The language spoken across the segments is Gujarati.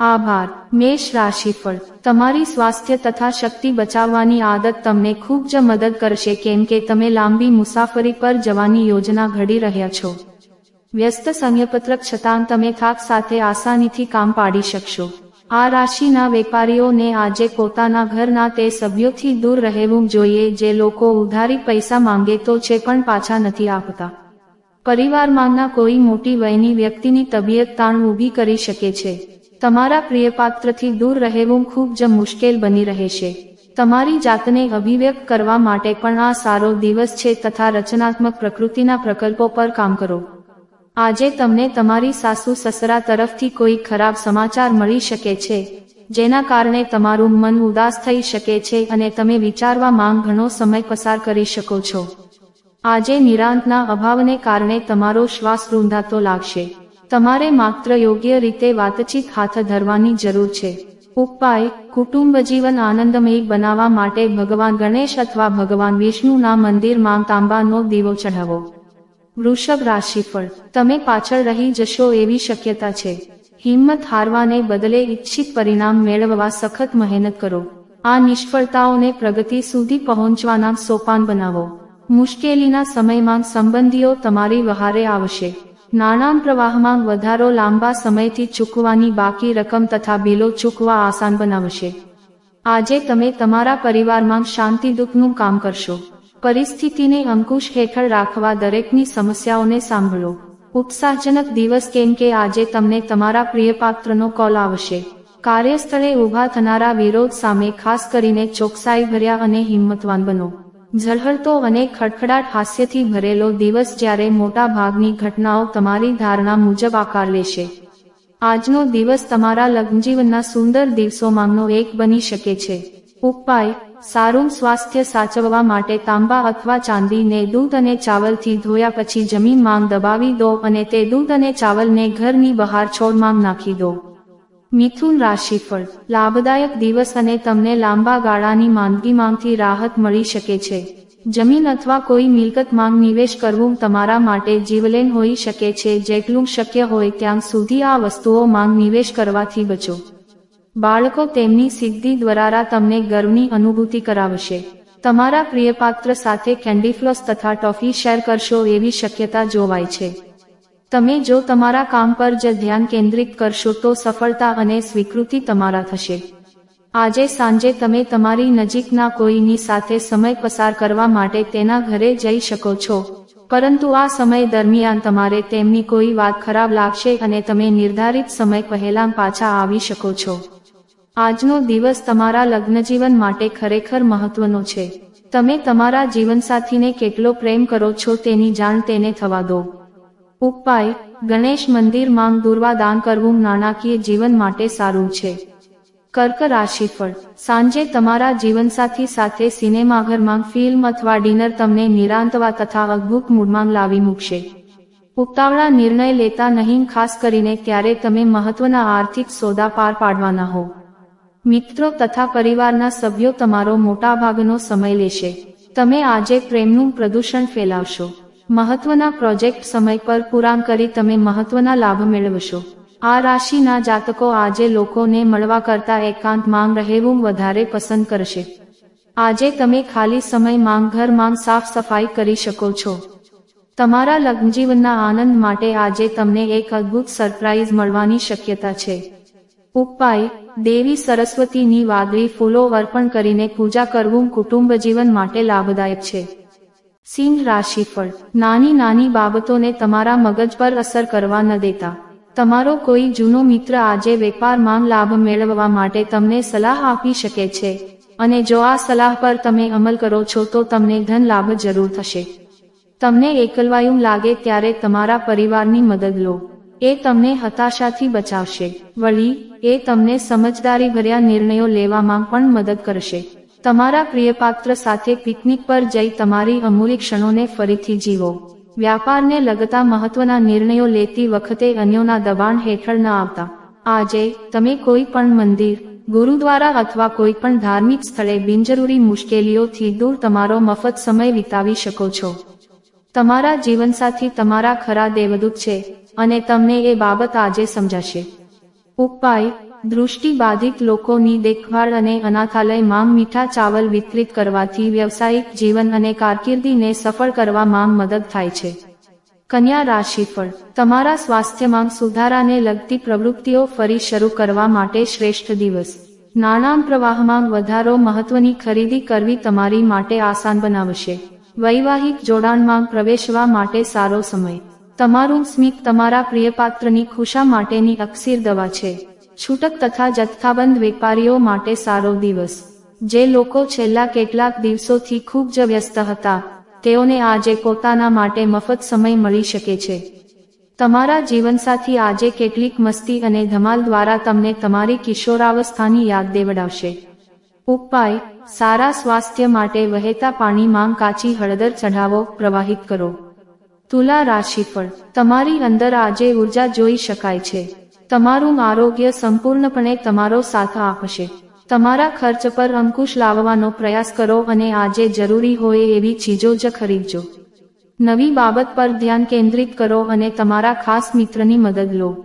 આભાર. મેષ રાશિફળ. તમારી સ્વાસ્થ્ય તથા શક્તિ બચાવવાની આદત તમને ખૂબ જ મદદ કરશે કેમ કે તમે લાંબી મુસાફરી પર જવાની યોજના ઘડી રહ્યા છો. વ્યસ્ત સંયપત્રક છતાં તમે થાક સાથે આસાનીથી કામ પાડી શકશો. આ રાશિના વેપારીઓને આજે પોતાના ઘરના તે સભ્યોથી દૂર રહેવું જોઈએ જે લોકો ઉધારી પૈસા માંગે તો છે પણ પાછા નથી આપતા પરિવારમાંના કોઈ મોટી વયની વ્યક્તિની તબિયત તાણ ઊભી કરી શકે છે. તમારા પ્રિયપાત્રથી દૂર રહેવું ખૂબ જ મુશ્કેલ બની રહેશે તમારી જાતને અભિવ્યક્ત કરવા માટે પણ આ સારો દિવસ છે તથા રચનાત્મક પ્રકૃતિના પ્રકલ્પો પર કામ કરો. આજે તમને તમારી સાસુ સસરા તરફથી કોઈ ખરાબ સમાચાર મળી શકે છે, જેના કારણે તમારું મન ઉદાસ થઈ શકે છે અને તમે વિચારવા માંગ ઘણો સમય પસાર કરી શકો છો. આજે નિરાંતના અભાવને કારણે તમારો શ્વાસ રૂંધાતો લાગશે. તમારે માત્ર યોગ્ય રીતે વાતચીત હાથ ધરવાની જરૂર છે. ઉપાય, કુટુંબ જીવન આનંદમય બનાવવા માટે ભગવાન ગણેશ અથવા ભગવાન વિષ્ણુના મંદિરમાં તાંબાનો દીવો ચઢાવો. વૃષભ રાશિફળ, તમે પાછળ રહી જશો એવી શક્યતા છે. હિંમત હારવાને બદલે ઈચ્છિત પરિણામ મેળવવા સખત મહેનત કરો. આ નિષ્ફળતાઓને પ્રગતિ સુધી પહોંચવાના સોપાન બનાવો. મુશ્કેલીના સમયમાં સંબંધીઓ તમારી વહારે આવશે. નાણાં પ્રવાહમાં વધારો લાંબા સમયથી ચૂકવાની બાકી રકમ તથા બિલો ચૂકવા આસાન બનાવશે. આજે તમે તમારા પરિવારમાં શાંતિ દુઃખનું કામ કરશો. પરિસ્થિતિને અંકુશ હેઠળ રાખવા દરેકની સમસ્યાઓને સાંભળો. ઉત્સાહજનક દિવસ કેમ કે આજે તમને તમારા પ્રિયપાત્રનો કોલ આવશે. કાર્યસ્થળે ઊભા થનારા વિરોધ સામે ખાસ કરીને ચોકસાઈ ભર્યા અને હિંમતવાન બનો. ઝળહળતો અને ખડખડાટ હાસ્યથી ભરેલો દિવસ જ્યારે મોટા ભાગની ઘટનાઓ તમારી ધારણા મુજબ આકાર લેશે. આજનો દિવસ તમારા લગ્નજીવનના સુંદર દિવસોમાંનો એક બની શકે છે. ઉપાય, સારું સ્વાસ્થ્ય સાચવવા માટે તાંબા અથવા ચાંદીને દૂધ અને ચાવલથી ધોયા પછી જમીનમાં દબાવી દો અને તે દૂધ અને ચાવલને ઘરની બહાર છોડમાં નાખી દો. મિથુન રાશિફળ. લાભદાયક દિવસ અને તમને લાંબા ગાળાની માંદગીમાંથી રાહત મળી શકે છે. જમીન અથવા કોઈ મિલકત માંગ નિવેશ કરવું તમારા માટે જીવલેન હોઈ શકે છે. જેટલું શક્ય હોય ત્યાં સુધી આ વસ્તુઓ માંગ નિવેશ કરવાથી બચો. બાળકો તેમની સિદ્ધિ દ્વારા તમને ગર્વની અનુભૂતિ કરાવશે. તમારા પ્રિયપાત્ર સાથે કેન્ડીફ્લોસ તથા ટોફી શેર કરશો એવી શક્યતા જોવાય છે. તમે જો તમારા કામ પર જ ધ્યાન કેન્દ્રિત કરશો તો સફળતા અને સ્વીકૃતિ તમારા થશે. આજે સાંજે તમે તમારી નજીકના કોઈની સાથે સમય પસાર કરવા માટે તેના ઘરે જઈ શકો છો. પરંતુ આ સમય દરમિયાન તમારે તેમની કોઈ વાત ખરાબ લાગશે અને તમે નિર્ધારિત સમય પહેલા પાછા આવી શકો છો. આજનો દિવસ તમારા લગ્નજીવન માટે ખરેખર મહત્વનો છે. તમે તમારા જીવનસાથીને કેટલો પ્રેમ કરો છો તેની જાણ તેને થવા દો. ઉપાય, ગણેશ મંદિરમાં દુર્વા દાન કરવું નાણાકીય જીવન માટે સારું છે. કર્ક રાશિફળ. સાંજે તમારા જીવનસાથી સાથે સિનેમાઘરમાં ફિલ્મ અથવા ડિનર તમને નિરાંતવા તથા અદ્ભુત મૂડમાં લાવી મૂકશે. ઉતાવળા નિર્ણય લેતા નહીં, ખાસ કરીને ત્યારે તમે મહત્વના આર્થિક સોદા પાર પાડવાના હો. મિત્રો તથા પરિવારના સભ્યો તમારો મોટાભાગનો સમય લેશે. તમે આજે પ્રેમનું પ્રદૂષણ ફેલાવશો. મહત્વના પ્રોજેક્ટ સમય પર પૂરાં કરી તમે મહત્વના લાભ મેળવશો. આ રાશિના જાતકો આજે લોકોને મળવા કરતા એકાંત માંગ રહેવું વધારે પસંદ કરશે. આજે તમે ખાલી સમય માંગ ઘર માંગ સાફ સફાઈ કરી શકો છો. તમારા લગ્નજીવનના આનંદ માટે આજે તમને એક અદ્ભુત સરપ્રાઇઝ મળવાની શક્યતા છે. ઉપાય, દેવી સરસ્વતીની વાદળી ફૂલો અર્પણ કરીને પૂજા કરવું કુટુંબ જીવન માટે લાભદાયક છે. સિંહ રાશિફળ નાની નાની બાબતોને તમારા મગજ પર અસર કરવા ન દેતા. તમારો કોઈ જૂનો મિત્ર આજે વેપારમાં લાભ મેળવવા માટે તમને સલાહ આપી શકે છે. અને જો આ સલાહ પર તમે અમલ કરો છો તો તમને ધન લાભ જરૂર થશે. તમને એકલવાયું લાગે ત્યારે તમારા પરિવારની મદદ લો. એ તમને હતાશાથી બચાવશે. વળી, એ તમને સમજદારી ભર્યા નિર્ણયો લેવામાં પણ મદદ કરશે. તમારા પ્રિયપાત્ર સાથે પિકનિક પર જઈ તમારી અમૂલ્ય ક્ષણોને ફરીથી જીવો. વ્યાપારને લગતા મહત્વના નિર્ણયો લેતી વખતે અન્યોના દબાણ હેઠળ ન આવતા. આજે, તમે કોઈ પણ મંદિર, ગુરુદ્વારા અથવા કોઈ પણ ધાર્મિક સ્થળે બિનજરૂરી મુશ્કેલીઓથી દૂર તમારો મફત સમય વિતાવી શકો છો. તમારા જીવનસાથી તમારા ખરા દેવદૂત છે, અને તમને એ બાબત આજે સમજાશે. ઉપાય દૃષ્ટિ બાધિત લોકોની દેખભાળ અને અનાથાલયમાં મીઠા ચાવલ વિતરિત કરવાથી વ્યવસાયિક જીવન અને કારકિર્દીને સફળ કરવામાં મદદ થાય છે. કન્યા રાશિફળ તમારા સ્વાસ્થ્યમાં સુધારાને લગતી પ્રવૃત્તિઓ ફરી શરૂ કરવા માટે શ્રેષ્ઠ દિવસ. નાણાં પ્રવાહમાં વધારો મહત્વની ખરીદી કરવી તમારી માટે આસાન બનાવશે. વૈવાહિક જોડાણમાં પ્રવેશવા માટે સારો સમય. તમારું સ્મિત તમારા પ્રિયપાત્રની ખુશા માટેની અક્ષીર દવા છે. છૂટક તથા જથ્થાબંધ વેપારીઓ માટે સારો દિવસ. જે લોકો છેલ્લા કેટલાક દિવસોથી ખૂબ જ વ્યસ્ત હતા, તેઓને આજે પોતાના માટે મફત સમય મળી શકે છે. તમારા જીવનસાથી આજે કેટલીક મસ્તી અને ધમાલ દ્વારા તમને તમારી કિશોરાવસ્થાની યાદ દેવડાવશે. ઉપાય, સારા સ્વાસ્થ્ય માટે વહેતા પાણીમાં કાચી હળદર ચઢાવો, પ્રવાહિત કરો. તુલા રાશિફળ, તમારી અંદર આજે ઊર્જા જોઈ શકાય છે. તમારું આરોગ્ય સંપૂર્ણપણે તમારો સાથ આપશે. તમારા ખર્ચ પર અંકુશ લાવવાનો પ્રયાસ કરો અને આજે જરૂરી હોય એવી ચીજો જ ખરીદજો. નવી બાબત પર ધ્યાન કેન્દ્રિત કરો અને તમારા ખાસ મિત્રની મદદ લો.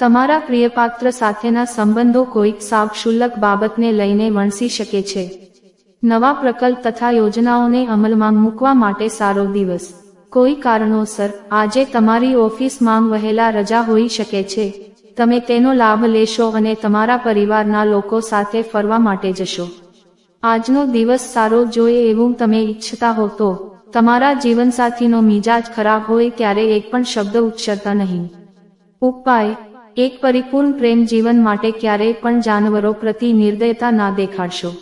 તમારા પ્રિયપાત્ર સાથેના સંબંધો કોઈક સાવ ક્ષુલ્લક બાબતને લઈને વણસી શકે છે. નવા પ્રકલ્પ તથા યોજનાઓને અમલમાં મૂકવા માટે સારો દિવસ. કોઈ કારણોસર, આજે તમારી ઓફિસમાં વહેલા રજા હોઈ શકે છે. તમે તેનો લાભ લેશો અને તમારા પરિવારના લોકો સાથે ફરવા માટે જશો. આજનો દિવસ સારો જોઈએ એવું તમે ઈચ્છતા હો તો, તમારા જીવનસાથીનો મિજાજ ખરાબ હોય ત્યારે એક પણ શબ્દ ઉચ્ચરતા નહીં. ઉપાય, એક પરિપૂર્ણ પ્રેમ જીવન માટે ક્યારેય પણ જાનવરો પ્રતિ નિર્દયતા ના દેખાડશો.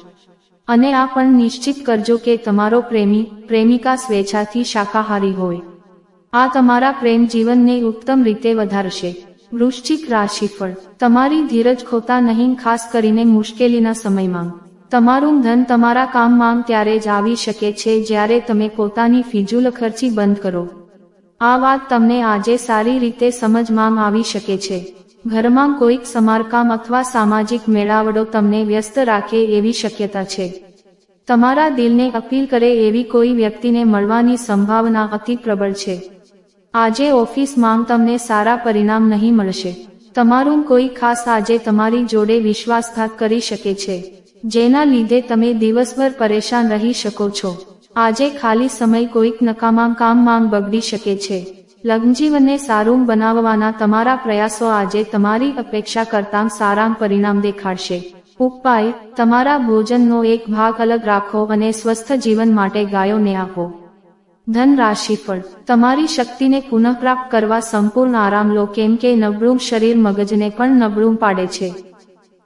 અને આ પણ નિશ્ચિત કરજો કે તમારો પ્રેમી, પ્રેમિકા સ્વેચ્છાથી શાકાહારી હોય. આ તમારા પ્રેમ જીવનને ઉત્તમ રીતે વધારશે. વૃશ્ચિક રાશિફળ તમારી ધીરજ ખોતા નહીં, ખાસ કરીને મુશ્કેલીના સમયમાં. તમારું ધન તમારા કામમાં ત્યારે જ આવી શકે છે જ્યારે તમે પોતાની ફિજુલ ખર્ચી બંધ કરો. આ વાત તમને આજે સારી રીતે સમજમાં આવી શકે છે. ઘરમાં કોઈક સમારકામ અથવા સામાજિક મેળાવડો તમને વ્યસ્ત રાખે એવી શક્યતા છે. તમારા દિલને અપીલ કરે એવી કોઈ વ્યક્તિને મળવાની સંભાવના અતિ પ્રબળ છે. આજે ઓફિસમાં તમને સારા પરિણામ નહીં મળશે. તમારું કોઈ ખાસ આજે તમારી જોડે વિશ્વાસઘાત કરી શકે છે. જેના લીધે તમે દિવસભર પરેશાન રહી શકો છો. આજે ખાલી સમય કોઈક નકામા કામમાં બગડી શકે છે. લગ્નજીવનને સારું બનાવવાના તમારા પ્રયાસો આજે તમારી અપેક્ષા કરતાં સારા પરિણામ દેખાડશે. ઉપાય, તમારા ભોજનનો એક ભાગ અલગ રાખો અને સ્વસ્થ જીવન માટે ગાયોને આપો. ધન રાશિફળ તમારી શક્તિને પુનઃપ્રાપ્ત કરવા સંપૂર્ણ આરામ લો, કેમ કે નબળું શરીર મગજને પણ નબળું પાડે છે.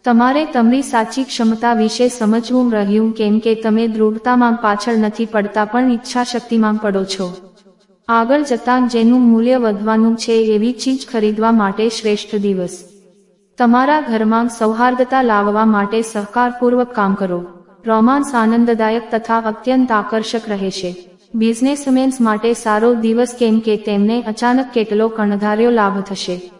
તમારે તમારી સાચી ક્ષમતા વિશે સમજવું રહ્યું, કેમ કે તમે દૃઢતામાં પાછળ નથી પડતા, પણ ઈચ્છા શક્તિમાં પડો છો. આગળ જતાં જેનું મૂલ્ય વધવાનું છે, એવી ચીજ ખરીદવા માટે શ્રેષ્ઠ દિવસ. તમારા ઘરમાં સૌહાર્દતા લાવવા માટે સહકારપૂર્વક કામ કરો. રોમાન્સ આનંદદાયક તથા અત્યંત આકર્ષક રહેશે. બિઝનેસમેન્સ માટે સારો દિવસ કેમ કે તેમને અચાનક કેટલો કણધાર્યો લાભ થશે.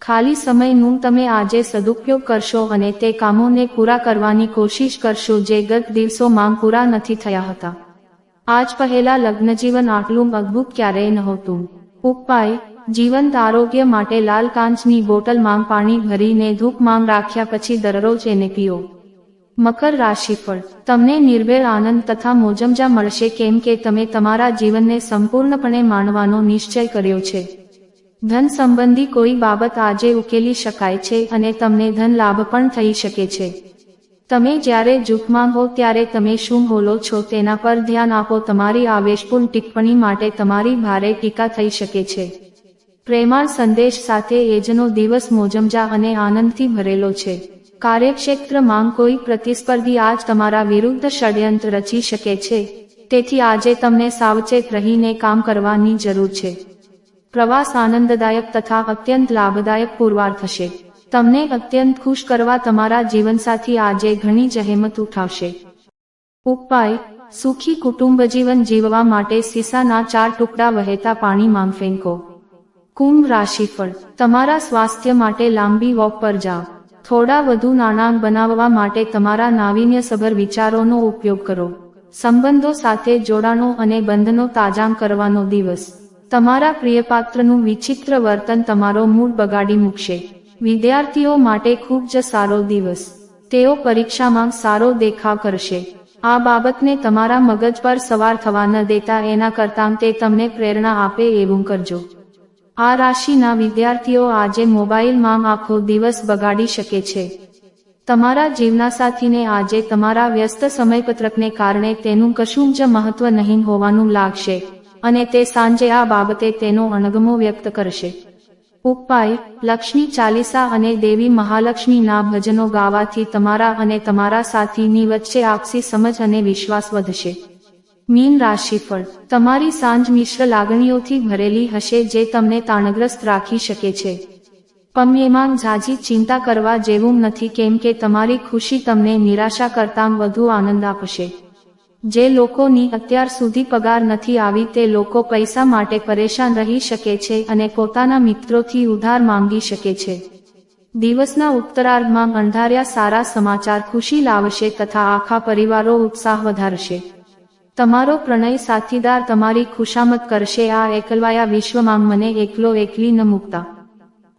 ખાલી સમયનું તમે આજે સદુપયોગ કરશો અને તે કામોને પૂરા કરવાની કોશિશ કરશો જે ગત દિવસોમાં પૂરા નથી થયા હતા. આજ પહેલા લગ્નજીવન આટલું અદ્ભુત ક્યારેય નહોતું. ઉપાય, જીવંત આરોગ્ય માટે લાલ કાંચની બોટલમાં પાણી ભરીને ધૂપમાં રાખ્યા પછી દરરોજ એને પીઓ. મકર રાશિ રાશિફળ. તમને નિર્ભેળ આનંદ તથા મોજમજા મળશે કેમ કે તમે તમારા જીવનને સંપૂર્ણપણે માણવાનો નિશ્ચય કર્યો છે. ધન સંબંધી કોઈ બાબત આજે ઉકેલી શકાય છે અને તમને ધન લાભ પણ થઈ શકે છે. તમે જ્યારે જૂથમાં હો ત્યારે તમે શું બોલો છો તેના પર ધ્યાન આપો તમારી આવેશપૂર્ણ ટિપ્પણી માટે તમારી ભારે ટીકા થઈ શકે છે. પ્રેમાળ સંદેશ સાથે એજનો દિવસ મોજમજા અને આનંદથી ભરેલો છે. કાર્યક્ષેત્રમાં કોઈ પ્રતિસ્પર્ધી આજ તમારા વિરુદ્ધ ષડયંત્ર રચી શકે છે. તેથી આજે તમને સાવચેત રહીને કામ કરવાની જરૂર છે. પ્રવાસ આનંદદાયક તથા અત્યંત લાભદાયક પુરવાર થશે. તમને અત્યંત ખુશ કરવા તમારા જીવનસાથી આજે ઘણી જહેમત ઉઠાવશે. ઉપાય, સુખી કુટુંબ જીવન જીવવા માટે સીસાના ચાર ટુકડા વહેતા પાણીમાં ફેંકો. કુંભ રાશિફળ, તમારા સ્વાસ્થ્ય માટે લાંબી વોક પર જાઓ. થોડા વધુ નાણાં બનાવવા માટે તમારા નાવીન્યસભર વિચારોનો ઉપયોગ કરો. સંબંધો સાથે જોડાણો અને બંધનો તાજામ કરવાનો દિવસ. તમારા પ્રિયપાત્રનું વિચિત્ર વર્તન તમારો મૂડ બગાડી મૂકશે. વિદ્યાર્થીઓ માટે ખૂબ જ સારો દિવસ. તેઓ પરીક્ષામાં સારો દેખાવ કરશે. આ બાબતને તમારા મગજ પર સવાર થવા ન દેતા એના કરતાં તે તમને પ્રેરણા આપે એવું કરજો. આ રાશિના વિદ્યાર્થીઓ આજે મોબાઈલમાં આખો દિવસ બગાડી શકે છે. તમારા જીવનાસાથીને આજે તમારા વ્યસ્ત સમયપત્રકને કારણે તેનું કશું જ મહત્વ નહીં હોવાનું લાગશે, અને તે સાંજે આ બાબતે તેનો અણગમો વ્યક્ત કરશે. ઉપાય, લક્ષ્મી ચાલીસા અને દેવી મહાલક્ષ્મીના ભજનો ગાવાથી તમારા અને તમારા સાથીની વચ્ચે આપસી સમજ અને વિશ્વાસ વધશે. મીન રાશિફળ. તમારી સાંજ મિશ્ર લાગણીઓથી ભરેલી હશે જે તમને તાણગ્રસ્ત રાખી શકે છે. પણ એમાં ઝાઝી ચિંતા કરવા જેવું નથી કેમ કે તમારી ખુશી તમને નિરાશા કરતાં વધુ આનંદ આપશે. જે લોકોની અત્યાર સુધી પગાર નથી આવી તે લોકો પૈસા માટે પરેશાન રહી શકે છે અને પોતાના મિત્રોથી ઉધાર માંગી શકે છે. દિવસના ઉત્તરાર્ધમાં અંધાર્યા સારા સમાચાર ખુશી લાવશે તથા આખા પરિવારો ઉત્સાહ વધારશે. તમારો પ્રણય સાથીદાર તમારી ખુશામત કરશે. આ એકલવાયા વિશ્વમાં મને એકલો એકલી ન મૂકતા.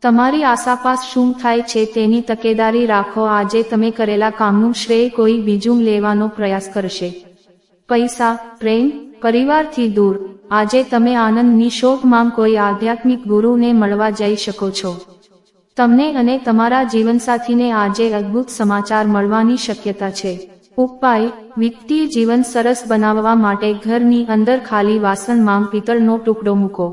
તમારી આસાપાસ શું થાય છે તેની તકેદારી રાખો. આજે તમે કરેલા કામનું શ્રેય કોઈ બીજું લેવાનો પ્રયાસ કરશે. પૈસા, પ્રેમ, પરિવારથી દૂર. આજે તમે આનંદની શોકમાં કોઈ આધ્યાત્મિક ગુરુને મળવા જઈ શકો છો. તમને અને તમારા જીવનસાથીને આજે અદ્ભુત સમાચાર મળવાની શક્યતા છે. ઉપાય વિત્તીય જીવન સરસ બનાવવા માટે ઘરની અંદર ખાલી વાસણમાં પિત્તળનો ટુકડો મૂકો.